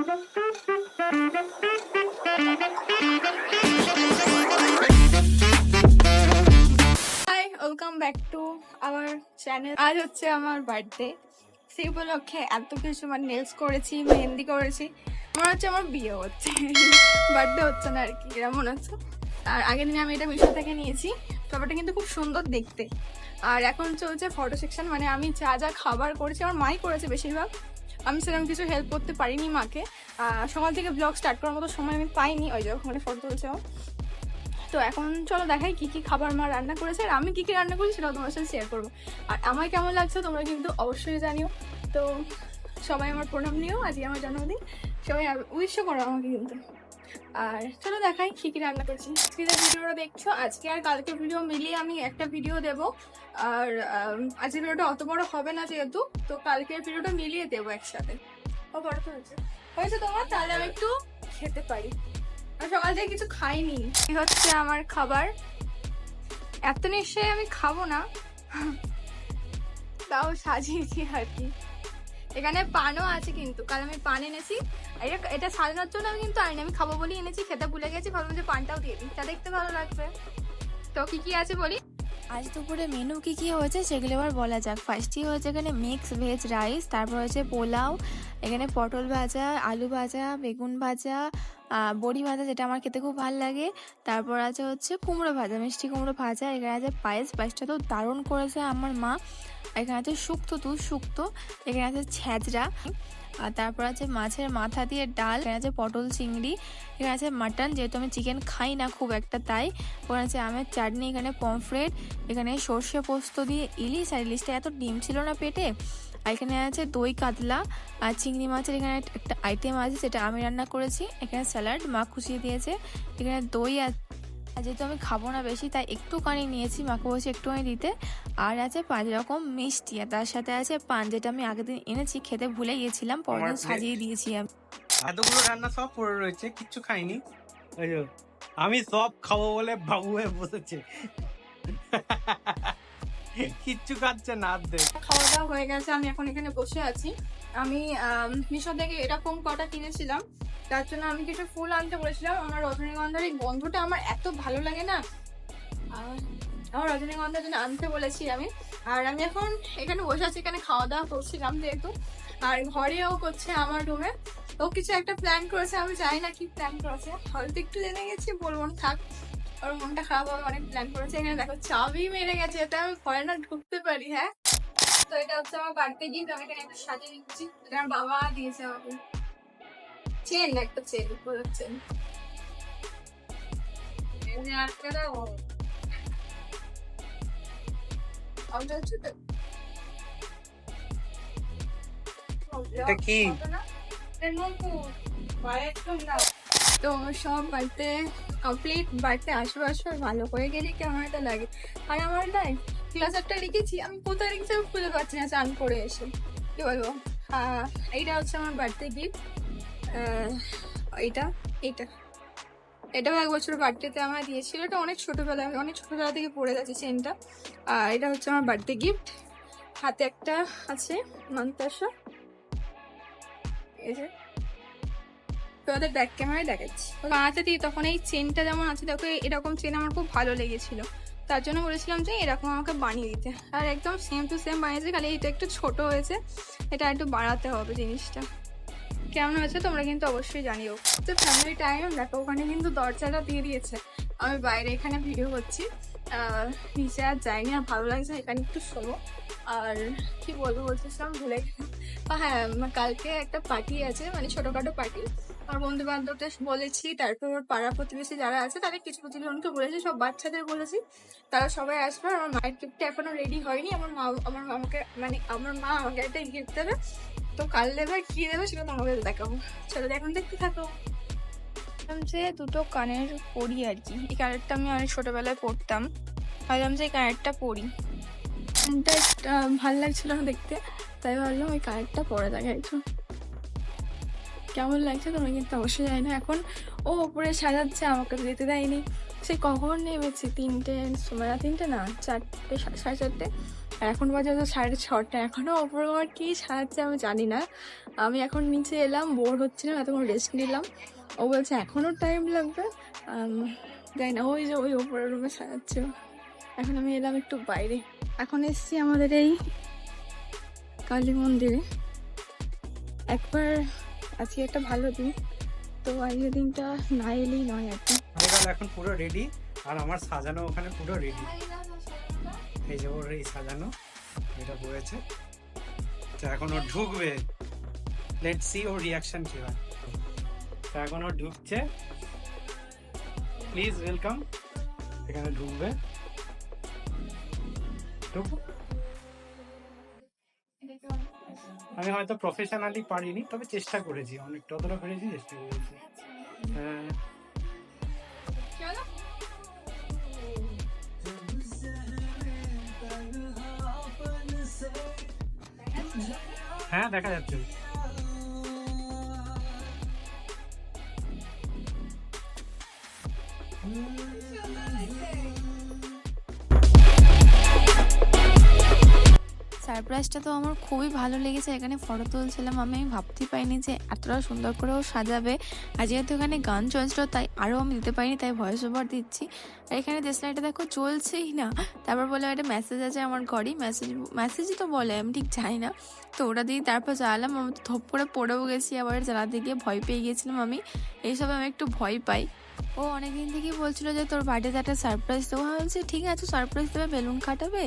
Hi welcome back to our channel আজ হচ্ছে আমার বার্থডে সেই উপলক্ষে এত কিছু মানে নেলস করেছি, মেহেন্দি করেছি। মনে হচ্ছে আমার বিয়ে হচ্ছে। বার্থডে হচ্ছে না আর কি এরকম মনে হচ্ছে। আর আগের দিনে আমি এটা মিশো থেকে নিয়েছি। ব্যাপারটা কিন্তু খুব সুন্দর দেখতে। আর এখন চলছে ফটো সেকশন মানে আমি যা যা খাবার করেছি, আমার মাই করেছে বেশিরভাগ। আমি সেরকম কিছু হেল্প করতে পারিনি মাকে। সকাল থেকে ব্লগ স্টার্ট করার মতো সময় আমি পাইনি। ওই যে ওখানে ফটো তুলছে তো এখন চলো দেখাই কি কী খাবার মা রান্না করেছে। আর আমি কী কী রান্না করি সেটাও তোমার সাথে শেয়ার করব। আর আমার কেমন লাগছে তোমরা কিন্তু অবশ্যই জানিও। তো সবাই আমার প্রণাম নিও। আজকে আমার জন্মদিন। সবাই উইশও করো আমাকে কিন্তু। আর চলো দেখাই কি কি রান্না করেছি। আজকে ভিডিওটা দেখছ, আজকে আর কালকে ভিডিও মিলিয়ে আমি একটা ভিডিও দেবো। আর আজকে ভিডিওটা অত বড় হবে না যেহেতু, তো কালকের ভিডিওটা মিলিয়ে দেবো একসাথে। ও, বড় তো হয়েছে। হয়েছে তোমার? তাহলে আমি একটু খেতে পারি। আমি সকাল থেকে কিছু খাইনি। এই হচ্ছে আমার খাবার। এত নিশ্চয়ই আমি খাব না। তাও সাজিয়েছি আর কি। এখানে পানও আছে কিন্তু। কাল আমি পান এনেছি। এটা- সাজানোর জন্য আমি কিন্তু আইনি আমি খাব বলেই এনেছি, খেতে ভুলে গেছি, ভাবলাম যে পানটাও দিয়ে দিই। তা দেখতে ভালো লাগবে। তো কি কি আছে বলি? আজ দুপুরে মেনু কি কি হয়েছে সেগুলো এবার বলা যাক। ফার্স্টই হয়েছে এখানে মিক্স ভেজ রাইস তারপর হয়েছে পোলাও, এখানে পটল ভাজা, আলু ভাজা, বেগুন ভাজা বড়ি ভাজা, যেটা আমার খেতে খুব ভালো লাগে। তারপর আছে হচ্ছে কুমড়ো ভাজা, মিষ্টি কুমড়ো ভাজা, এখানে আছে পায়েস। পায়েসটা তো দারুণ করেছে আমার মা। এখানে আছে শুক্তো দুধ শুক্তো, এখানে আছে ছ্যাঁচড়া আর তারপর আছে মাছের মাথা দিয়ে ডাল, এখানে আছে পটল চিংড়ি, এখানে আছে মাটন, যেহেতু আমি চিকেন খাই না খুব একটা তাই। ওখানে আছে আমের চাটনি, এখানে পমফ্রেট, এখানে সর্ষে পোস্ত দিয়ে ইলিশ, আর ইলিশটা এত ডিম ছিল না পেটে। আর এখানে আছে দই কাতলা, আর চিংড়ি মাছের এখানে একটা আইটেম আছে যেটা আমি রান্না করেছি। এখানে স্যালাড মা খুশিয়ে দিয়েছে। এখানে দই আছে আর যেহেতু আমি খাব না বেশি তাই একটুখানি নিয়েছি মাকে বলছি একটুখানি দিতে। আর আছে পাঁচ রকম মিষ্টি আর তার সাথে আছে পান যেটা আমি আগের দিন এনেছি খেতে ভুলে গিয়েছিলাম পরের দিন আমার সাজিয়ে দিয়েছি আমি। এতগুলো রান্না সব পড়ে রয়েছে কিচ্ছু খাইনি। আমি সব খাব বলে বাবু হয়ে বসেছে। কিচ্ছু খাচ্ছে না খাওয়া দাওয়া হয়ে গেছে আমি এখন এখানে বসে আছি। আমি আম, মিশো থেকে এরকম কটা কিনেছিলাম তার জন্য আমি কিছু ফুল আনতে বলেছিলাম। আমার রজনীগন্ধার এই গন্ধটা আমার এত ভালো লাগে না। আমার রজনীগন্ধার জন্য আনতে বলেছি আমি। আর আমি এখন এখানে বসে আছি, এখানে খাওয়া দাওয়া করছিলাম যেহেতু। আর ঘরেও করছে আমার রুমে। ও কিছু একটা প্ল্যান করেছে, আমি জানি না কি প্ল্যান করেছে। হয়তো একটু জেনে গেছি, বলব না, থাক। ওর মনটা খারাপ হবে, অনেক প্ল্যান করেছে। এখানে দেখো, চাবি মেরে গেছে, এটা আমি ঘরে না, ঢুকতে পারি হ্যাঁ? তো এটা হচ্ছে আমার বার্থডে গিফট আমি এখানে একটু সাজিয়ে দিচ্ছি এটা আমার বাবা দিয়েছে আমাকে। চেন একটা চেন পুরো চেন আটকে দাও তো- এটা কি? সব বাড়িতে কমপ্লিট বাড়িতে আসবে আসবে ভালো করে গেলে কি আমার একটা লাগে? আর আমার না ক্লাস একটা লিখেছি আমি কোথায় লিখেছি আমি খুঁজে পাচ্ছি না চান করে এসে। কি বলব? আহ, এইটা হচ্ছে আমার বার্থডে গিফট এইটা এইটা। এটাও এক বছর বার্থডেতে আমার দিয়েছিল। এটা অনেক ছোটবেলা আমি অনেক ছোটোবেলা থেকে পড়ে গেছে চেনটা আর এটা হচ্ছে আমার বার্থডে গিফট হাতে একটা আছে, মন্তাসা। এই যে। তোমাদের ব্যাক ক্যামেরায় দেখাচ্ছি। বানাতে দিই তখন এই চেনটা যেমন আছে, দেখো এরকম চেন আমার খুব ভালো লেগেছিল। তার জন্য বলেছিলাম যে এরকম আমাকে বানিয়ে দিতে। আর একদম সেম টু সেম বানিয়েছে, খালি এটা একটু ছোট হয়েছে। এটা একটু বাড়াতে হবে জিনিসটা। কেমন হয়েছে তোমরা কিন্তু অবশ্যই জানিও। তো ফ্যামিলি টাইম দেখো, ওখানে কিন্তু দরজাটা দিয়ে দিয়েছে। আমি বাইরে এখানে ভিডিও করছি। নিচে আর যাইনি, আর ভালো লাগছে এখানে একটু শোনো। আর কি বলব, বলতেছিলাম ভুলে। হ্যাঁ কালকে একটা পার্টি আছে মানে ছোটোখাটো পার্টি আমার বন্ধু বান্ধবদের বলেছি, তারপর পাড়া প্রতিবেশী যারা আছে, তাদের কিছু কিছু জনকে বলেছি, সব বাচ্চাদের বলেছি। তারা সবাই আসবে, আর আমার মায়ের গিফটটা এখনও রেডি হয়নি। আমার মা, আমার মামাকে মানে আমার মা আমাকে একটা গিফট দেবে। তো কাল দেবে, কি দেবে সেটা তোমাকে দেখাবো। চলো এখন দেখতে থাকো। যে দুটো কানের পরি আর কি। এই কানেরটা আমি অনেক ছোটোবেলায় পরতাম ভাবলাম যে এই কানেরটা পরি। একটা ভালো লাগছিল না দেখতে, তাই ভাবলাম ওই কানেরটা পরে দেখা একটু। কেমন লাগছে তোমরা কিন্তু অবশ্যই জানি না। এখন ও ওপরে সাজাচ্ছে, আমাকে তো যেতে দেয়নি। সে কখন নেমেছে? তিনটে সময় তিনটে না? চারটে, সাড়ে চারটে। আর এখন বাজে হচ্ছে সাড়ে ছটা। এখনও ওপরে আমার কী সাজাচ্ছে আমি জানি না। আমি এখন নিচে এলাম, বোর হচ্ছিলাম এতক্ষণ রেস্ট নিলাম। ও বলছে এখনও টাইম লাগবে? জানি না, ওই যে ওই ওপরের রুমে সাজাচ্ছে ও। এখন আমি এলাম একটু বাইরে। এখন এসছি আমাদের এই কালী মন্দিরে। একবার আজকে একটা ভালো দিন। তো আজকের দিনটা না এলেই নয় আর কি। এখন পুরো রেডি আর আমার সাজানো ওখানে পুরো রেডি এই যে সাজানো এটা পড়েছে তো এখন ও ঢুকবে। লেট সি ওর রিয়াকশন কি হয়। তো এখন ও ঢুকছে। প্লিজ ওয়েলকাম এখানে ঢুকবে। ঢুকবো? আমি হয়তো প্রফেশনালি পারিনি, তবে চেষ্টা করেছি অনেক যতটা পেরেছি চেষ্টা করেছি হ্যাঁ। হ্যাঁ দেখা যাচ্ছে। সারপ্রাইজটা তো আমার খুবই ভালো লেগেছে, এখানে ফটো তুলছিলাম, আমি ভাবতেই পাইনি যে এতটা সুন্দর করেও সাজাবে। আর যেহেতু এখানে গান চলছিল, তাই আরও আমি দিতে পারিনি, তাই ভয়েস ওভার দিচ্ছি। আর এখানে দেশলাইটা দেখো, চলছেই না। তারপর বলে একটা মেসেজ আছে আমার ঘরেই মেসেজ মেসেজই তো বলে, আমি ঠিক জানি না। তো ওটা দিয়ে তারপর চালালাম আমি তো ধপ করে পড়েও গেছি, আবার চালাতে গিয়ে ভয় পেয়ে গেছিলাম আমি। এইসব আমি একটু ভয় পাই। ও অনেকদিন থেকেই বলছিল যে তোর বার্থডেতে একটা সারপ্রাইজ আমি বলছি, ঠিক আছে সারপ্রাইজ দেবে, বেলুন কাটাবে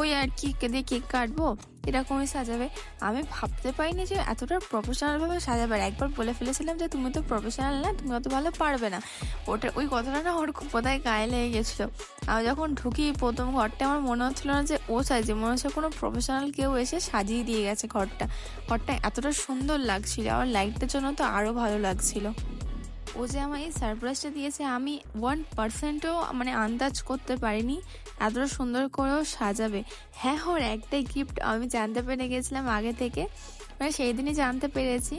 ওই আর কি দিয়ে কেক কাটবো এরকমই সাজাবে। আমি ভাবতে পারিনি যে এতটা প্রফেশনালভাবে সাজাবে। আর একবার বলে ফেলেছিলাম যে, তুমি তো প্রফেশনাল না, তুমি অত ভালো পারবে না। ওটা, ওই কথাটা না ওর খুব বোধহয় গায়ে লেগে গেছিল। আমি যখন ঢুকি, প্রথম ঘরটা আমার মনে হচ্ছিল না যে ও সাজে মনে হচ্ছে কোনো প্রফেশনাল কেউ এসে সাজিয়ে দিয়ে গেছে ঘরটা। ঘরটা এতটা সুন্দর লাগছিল, আর লাইটটার জন্য তো আরও ভালো লাগছিল। ও যে আমায় এই সারপ্রাইজটা দিয়েছে, আমি ওয়ান পার্সেন্টও মানে আন্দাজ করতে পারিনি। এতটা সুন্দর করেও সাজাবে। হ্যাঁ ওর একটাই গিফট আমি জানতে পেরে গেছিলাম আগে থেকে। মানে সেই দিনই জানতে পেরেছি।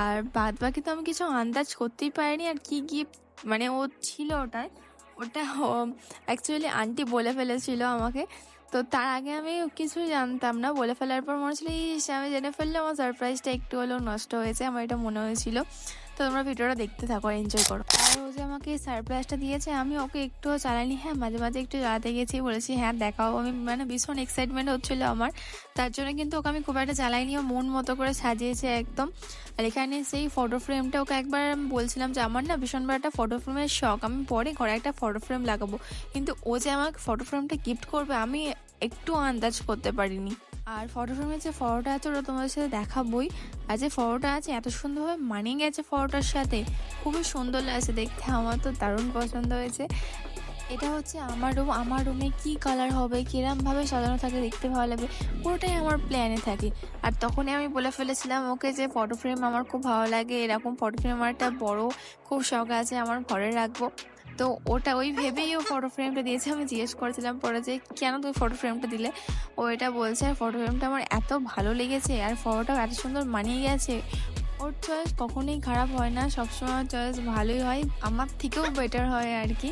আর বাদ বাকি তো আমি কিছু আন্দাজ করতেই পারিনি। আর কি গিফট মানে ও ছিল ওটায়, ওটা অ্যাকচুয়ালি আন্টি বলে ফেলেছিল আমাকে। তো তার আগে আমি কিছুই জানতাম না। বলে ফেলার পর মনে হচ্ছিল, ইস, আমি জেনে ফেললে আমার সারপ্রাইজটা একটু হলেও নষ্ট হয়েছে, আমার এটা মনে হয়েছিল। তো তোমরা ভিডিওটা দেখতে থাকো এনজয় করো। আর ও যে আমাকে সারপ্রাইজটা দিয়েছে, আমি ওকে একটুও চালাইনি হ্যাঁ মাঝে মাঝে একটু জ্বালাতে গেছি, বলেছি হ্যাঁ দেখাও। আমি মানে ভীষণ এক্সাইটমেন্ট হচ্ছিল আমার। তার জন্য কিন্তু ওকে আমি খুব একটা চালাইনি ও মন মতো করে সাজিয়েছে একদম। আর এখানে সেই ফটো ফ্রেমটা ওকে একবার বলছিলাম যে, আমার না ভীষণ বড় একটা ফটো ফ্রেমের শখ। আমি পরে ঘরে একটা ফটো ফ্রেম লাগাবো। কিন্তু ও যে আমাকে ফটো ফ্রেমটা গিফট করবে, আমি একটু আন্দাজ করতে পারিনি। আর ফটো ফ্রেমের যে ফটোটা আছে, ওটা তোমাদের সাথে দেখাবই। আর যে ফটোটা আছে, এত সুন্দরভাবে মানিয়ে গেছে ফটোটার সাথে। খুবই সুন্দর লাগছে দেখতে, আমার তো দারুণ পছন্দ হয়েছে। এটা হচ্ছে আমার রুম আমার রুমে কি কালার হবে, কিরমভাবে সাজানো থাকে দেখতে ভালো লাগবে, পুরোটাই আমার প্ল্যানে থাকে। আর তখনই আমি বলে ফেলেছিলাম ওকে যে ফটো ফ্রেম আমার খুব ভালো লাগে, এরকম ফটো ফ্রেম আমার একটা বড়, খুব শখ আছে, আমার ঘরে রাখব। তো ওটা ওই ভেবেই ও ফটো ফ্রেমটা দিয়েছে। আমি জিজ্ঞেস করেছিলাম পরে যে, কেন তুমি ফটো ফ্রেমটা দিলে? ও এটা বলছে আর ফটো ফ্রেমটা আমার এত ভালো লেগেছে আর ফটোটাও এত সুন্দর মানিয়ে গেছে। ওর চয়েস কখনোই খারাপ হয় না। সবসময় চয়েস ভালোই হয়। আমার থেকেও বেটার হয় আর কি।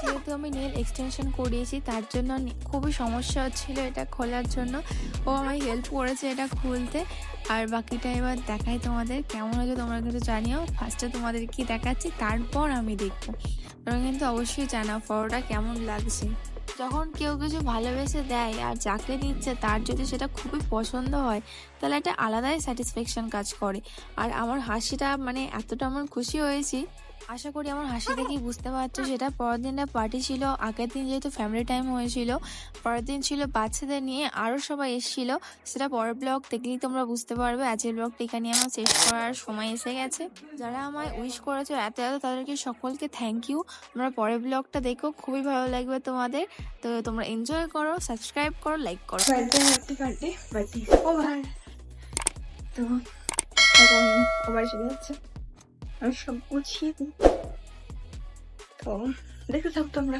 যেহেতু আমি নেল এক্সটেনশন করিয়েছি, তার জন্য খুবই সমস্যা হচ্ছিল এটা খোলার জন্য। ও আমায় হেল্প করেছে এটা খুলতে। আর বাকিটা এবার দেখাই তোমাদের, কেমন হয়েছে তোমরা কিন্তু জানিও। ফার্স্টে তোমাদের কি দেখাচ্ছি, তারপর আমি দেখব। তোমরা কিন্তু অবশ্যই জানাও ফটোটা কেমন লাগছে। যখন কেউ কিছু ভালোবেসে দেয় আর যাকে দিচ্ছে তার যদি সেটা খুবই পছন্দ হয়, তাহলে একটা আলাদাই স্যাটিসফ্যাকশন কাজ করে। আর আমার হাসিটা মানে এতটা আমার খুশি হয়েছি আশা করি আমার হাসি দেখেই বুঝতে পারছ সেটা পরের দিনটা পার্টি ছিল। আগের দিন যেহেতু ফ্যামিলি টাইম হয়েছিল পরের দিন ছিল বাচ্চাদের নিয়ে আরও সবাই এসেছিল। সেটা পরের ব্লগ দেখলেই তোমরা বুঝতে পারবে। আজকের ব্লগটা এখানে আমার শেষ করার সময় এসে গেছে। যারা আমায় উইশ করেছ এত এত তাদেরকে সকলকে থ্যাংক ইউ তোমরা পরের ব্লগটা দেখো খুবই ভালো লাগবে তোমাদের। তো তোমরা এনজয় করো সাবস্ক্রাইব করো লাইক করো। Birthday happy birthday birthday over তো এখন ওভার চলে যাচ্ছে আমি সব গুছিয়ে দিই। তো দেখতে থাকতো তোমরা।